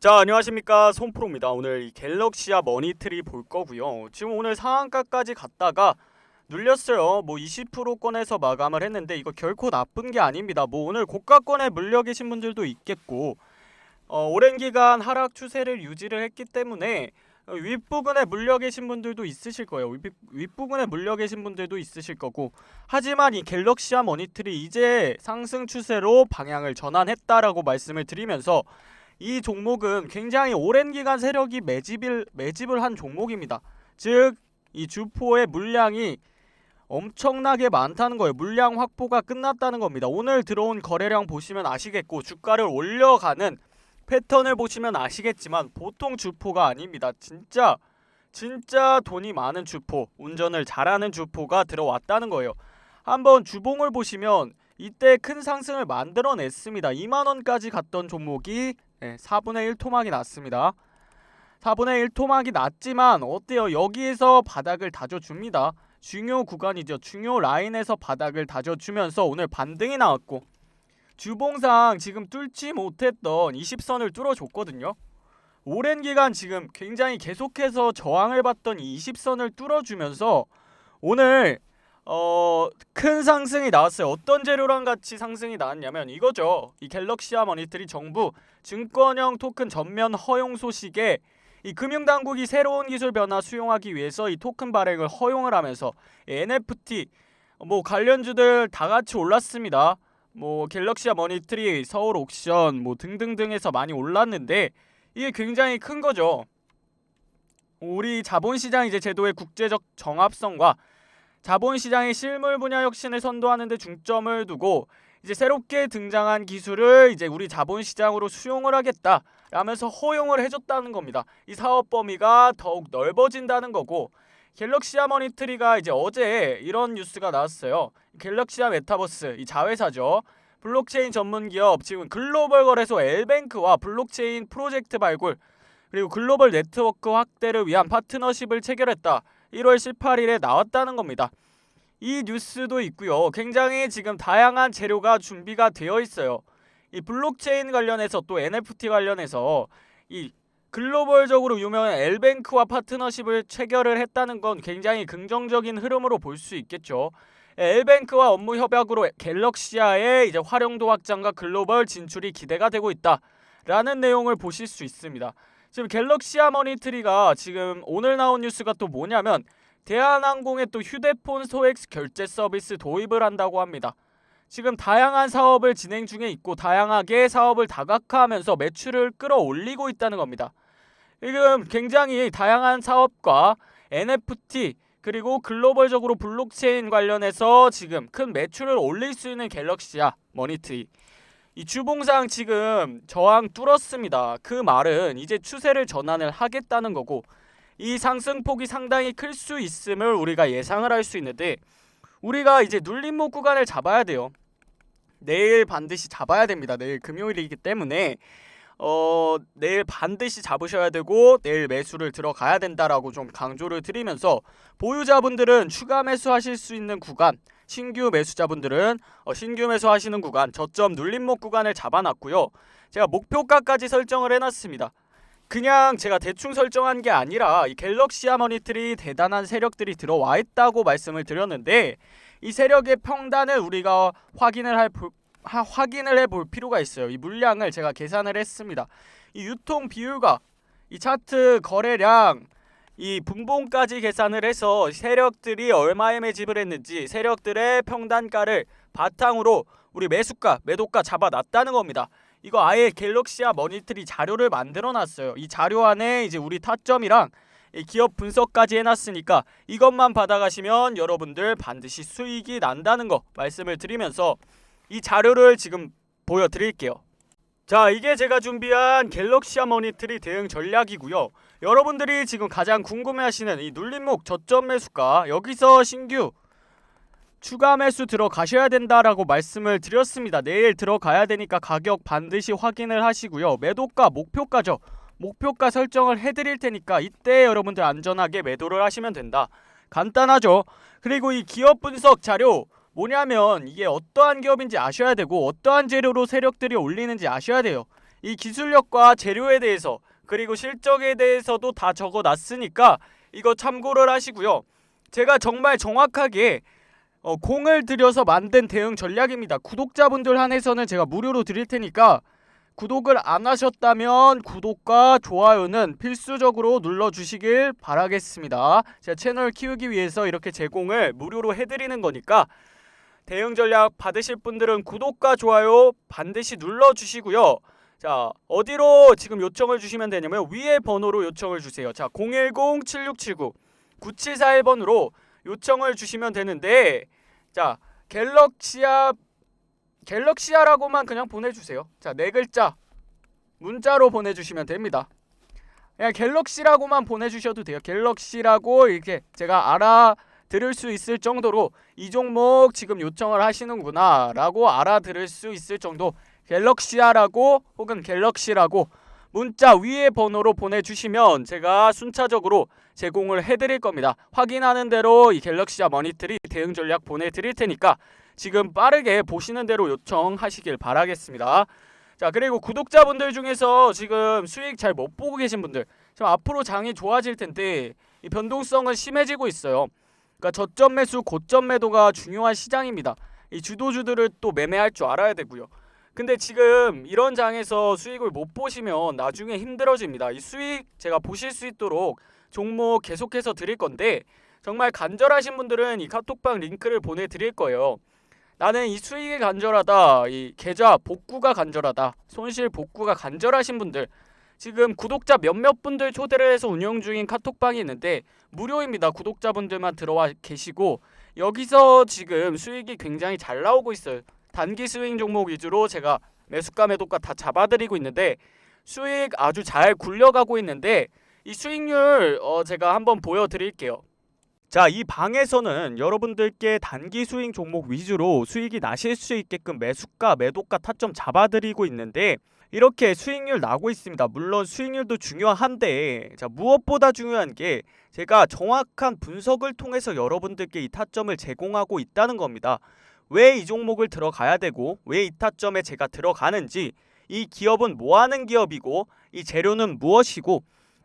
자 안녕하십니까. 손프로입니다. 오늘 이 갤럭시아 머니트리 볼 거고요. 지금 오늘 상한가까지 갔다가 눌렸어요. 뭐 20%권에서 마감을 했는데 이거 결코 나쁜 게 아닙니다. 뭐 오늘 고가권에 물려 계신 분들도 있겠고 어, 오랜 기간 하락 추세를 유지를 했기 때문에 어, 윗부분에 물려 계신 분들도 있으실 거예요. 윗, 윗부분에 물려 계신 분들도 있으실 거고. 하지만 이 갤럭시아 머니트리 이제 상승 추세로 방향을 전환했다라고 말씀을 드리면서 이 종목은 굉장히 오랜 기간 세력이 매집을 매집을 한 종목입니다. 즉 이 주포의 물량이 엄청나게 많다는 거예요. 물량 확보가 끝났다는 겁니다. 오늘 들어온 거래량 보시면 아시겠고 주가를 올려가는 패턴을 보시면 아시겠지만 보통 주포가 아닙니다. 진짜 진짜 돈이 많은 주포, 운전을 잘하는 주포가 들어왔다는 거예요. 한번 주봉을 보시면 이때 큰 상승을 만들어냈습니다. 2만 원까지 갔던 종목이 네, 4분의 1 토막이 났습니다. 4분의 1 토막이 났지만 어때요? 여기에서 바닥을 다져줍니다. 중요 구간이죠. 중요 라인에서 바닥을 다져주면서 오늘 반등이 나왔고 주봉상 지금 뚫지 못했던 20선을 뚫어줬거든요. 오랜 기간 지금 굉장히 계속해서 저항을 받던 이 20선을 뚫어주면서 오늘 어, 큰 상승이 나왔어요. 어떤 재료랑 같이 상승이 나왔냐면 이거죠. 이 갤럭시아 머니터리 정부 증권형 토큰 전면 허용 소식에 이 금융당국이 새로운 기술 변화 수용하기 위해서 이 토큰 발행을 허용을 하면서 NFT 뭐 관련주들 다 같이 올랐습니다. 뭐 갤럭시아 머니트리, 서울 옥션 뭐 등등등에서 많이 올랐는데 이게 굉장히 큰 거죠. 우리 자본시장 이제 제도의 국제적 정합성과 자본시장의 실물 분야 혁신을 선도하는 데 중점을 두고 이제 새롭게 등장한 기술을 이제 우리 자본시장으로 수용을 하겠다 라면서 허용을 해줬다는 겁니다. 이 사업 범위가 더욱 넓어진다는 거고 갤럭시아 머니트리가 이제 어제 이런 뉴스가 나왔어요. 갤럭시아 메타버스 이 자회사죠. 블록체인 전문 기업 지금 글로벌 거래소 엘뱅크와 블록체인 프로젝트 발굴 그리고 글로벌 네트워크 확대를 위한 파트너십을 체결했다. 1월 18일에 나왔다는 겁니다. 이 뉴스도 있고요. 굉장히 지금 다양한 재료가 준비가 되어 있어요. 이 블록체인 관련해서 또 NFT 관련해서 이 글로벌적으로 유명한 엘뱅크와 파트너십을 체결을 했다는 건 굉장히 긍정적인 흐름으로 볼 수 있겠죠. 엘뱅크와 업무 협약으로 갤럭시아의 이제 활용도 확장과 글로벌 진출이 기대가 되고 있다 라는 내용을 보실 수 있습니다. 지금 갤럭시아 머니 트리가 지금 오늘 나온 뉴스가 또 뭐냐면 대한항공의 또 휴대폰 소액 결제 서비스 도입을 한다고 합니다. 지금 다양한 사업을 진행 중에 있고 다양하게 사업을 다각화하면서 매출을 끌어올리고 있다는 겁니다. 지금 굉장히 다양한 사업과 NFT 그리고 글로벌적으로 블록체인 관련해서 지금 큰 매출을 올릴 수 있는 갤럭시아 머니트리 이 주봉상 지금 저항 뚫었습니다. 그 말은 이제 추세를 전환을 하겠다는 거고 이 상승폭이 상당히 클 수 있음을 우리가 예상을 할 수 있는데 우리가 이제 눌림목 구간을 잡아야 돼요. 내일 반드시 잡아야 됩니다. 내일 금요일이기 때문에 어 내일 반드시 잡으셔야 되고 내일 매수를 들어가야 된다라고 좀 강조를 드리면서 보유자분들은 추가 매수하실 수 있는 구간 신규 매수자분들은 어, 신규 매수하시는 구간 저점 눌림목 구간을 잡아놨고요. 제가 목표가까지 설정을 해놨습니다. 그냥 제가 대충 설정한 게 아니라 이 갤럭시아 머니터리 대단한 세력들이 들어와 있다고 말씀을 드렸는데 이 세력의 평단을 우리가 확인을 할 하, 확인을 해볼 필요가 있어요. 이 물량을 제가 계산을 했습니다. 이 유통 비율과 이 차트 거래량 이 분봉까지 계산을 해서 세력들이 얼마에 매집을 했는지 세력들의 평단가를 바탕으로 우리 매수가, 매도가 잡아놨다는 겁니다. 이거 아예 갤럭시아 머니터리 자료를 만들어 놨어요. 이 자료 안에 이제 우리 타점이랑 이 기업 분석까지 해놨으니까 이것만 받아가시면 여러분들 반드시 수익이 난다는 거 말씀을 드리면서 이 자료를 지금 보여드릴게요. 자 이게 제가 준비한 갤럭시아 머니터리 대응 전략이고요. 여러분들이 지금 가장 궁금해하시는 이 눌림목 저점 매수가 여기서 신규 추가 매수 들어가셔야 된다라고 말씀을 드렸습니다. 내일 들어가야 되니까 가격 반드시 확인을 하시고요. 매도가 목표가죠. 목표가 설정을 해드릴 테니까 이때 여러분들 안전하게 매도를 하시면 된다. 간단하죠. 그리고 이 기업 분석 자료 뭐냐면 이게 어떠한 기업인지 아셔야 되고 어떠한 재료로 세력들이 올리는지 아셔야 돼요. 이 기술력과 재료에 대해서 그리고 실적에 대해서도 다 적어 놨으니까 이거 참고를 하시고요. 제가 정말 정확하게 어, 공을 들여서 만든 대응 전략입니다. 구독자분들 한해서는 제가 무료로 드릴 테니까 구독을 안 하셨다면 구독과 좋아요는 필수적으로 눌러주시길 바라겠습니다. 제가 채널 키우기 위해서 이렇게 제공을 무료로 해드리는 거니까 대응 전략 받으실 분들은 구독과 좋아요 반드시 눌러주시고요. 자 어디로 지금 요청을 주시면 되냐면 위에 번호로 요청을 주세요. 자 010-7679 9741번으로 요청을 주시면 되는데 자 갤럭시아 갤럭시아라고만 그냥 보내주세요. 자 네 글자 문자로 보내주시면 됩니다. 그냥 갤럭시라고만 보내주셔도 돼요. 갤럭시라고 이렇게 제가 알아 들을 수 있을 정도로 이 종목 지금 요청을 하시는구나 라고 알아들을 수 있을 정도 갤럭시아라고 혹은 갤럭시라고 문자 위에 번호로 보내주시면 제가 순차적으로 제공을 해드릴 겁니다. 확인하는 대로 이 갤럭시아 머니터리 대응 전략 보내드릴 테니까 지금 빠르게 보시는 대로 요청하시길 바라겠습니다. 자 그리고 구독자분들 중에서 지금 수익 잘 못 보고 계신 분들 지금 앞으로 장이 좋아질 텐데 이 변동성은 심해지고 있어요. 그러니까 저점 매수 고점 매도가 중요한 시장입니다. 이 주도주들을 또 매매할 줄 알아야 되고요. 근데 지금 이런 장에서 수익을 못 보시면 나중에 힘들어집니다. 이 수익 제가 보실 수 있도록 종목 계속해서 드릴 건데 정말 간절하신 분들은 이 카톡방 링크를 보내드릴 거예요. 나는 이 수익이 간절하다, 이 계좌 복구가 간절하다, 손실 복구가 간절하신 분들 지금 구독자 몇몇 분들 초대를 해서 운영 중인 카톡방이 있는데 무료입니다. 구독자분들만 들어와 계시고 여기서 지금 수익이 굉장히 잘 나오고 있어요. 단기 스윙 종목 위주로 제가 매수가 매도가 다 잡아드리고 있는데 수익 아주 잘 굴려가고 있는데 이 수익률 어 제가 한번 보여드릴게요. 자, 이 방에서는 여러분들께 단기 스윙 종목 위주로 수익이 나실 수 있게끔 매수가, 매도가 타점 잡아드리고 있는데 이렇게 수익률 나고 있습니다. 물론 수익률도 중요한데 자, 무엇보다 중요한 게 제가 정확한 분석을 통해서 여러분들께 이 타점을 제공하고 있다는 겁니다. 왜 이 종목을 들어가야 되고 왜 이 타점에 제가 들어가는지 이 기업은 뭐 하는 기업이고 이 재료는 무엇이고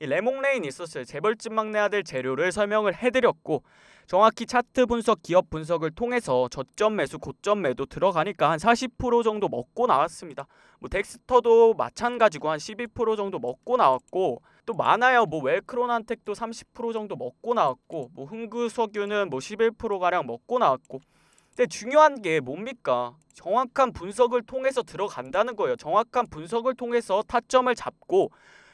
이 레몽레인 있었어요. 재벌집 막내 아들 재료를 설명을 해드렸고 정확히 차트 분석, 기업 분석을 통해서 저점 매수, 고점 매도 들어가니까 한 40% 정도 먹고 나왔습니다. 뭐 덱스터도 마찬가지고 한 12% 정도 먹고 나왔고 또 많아요. 뭐 웰크론한텍도 30% 정도 먹고 나왔고 뭐 흥구석유는 뭐 11% 가량 먹고 나왔고 근데 중요한 게 뭡니까? 정확한 분석을 통해서 들어간다는 거예요. 정확한 분석을 통해서 타점을 잡고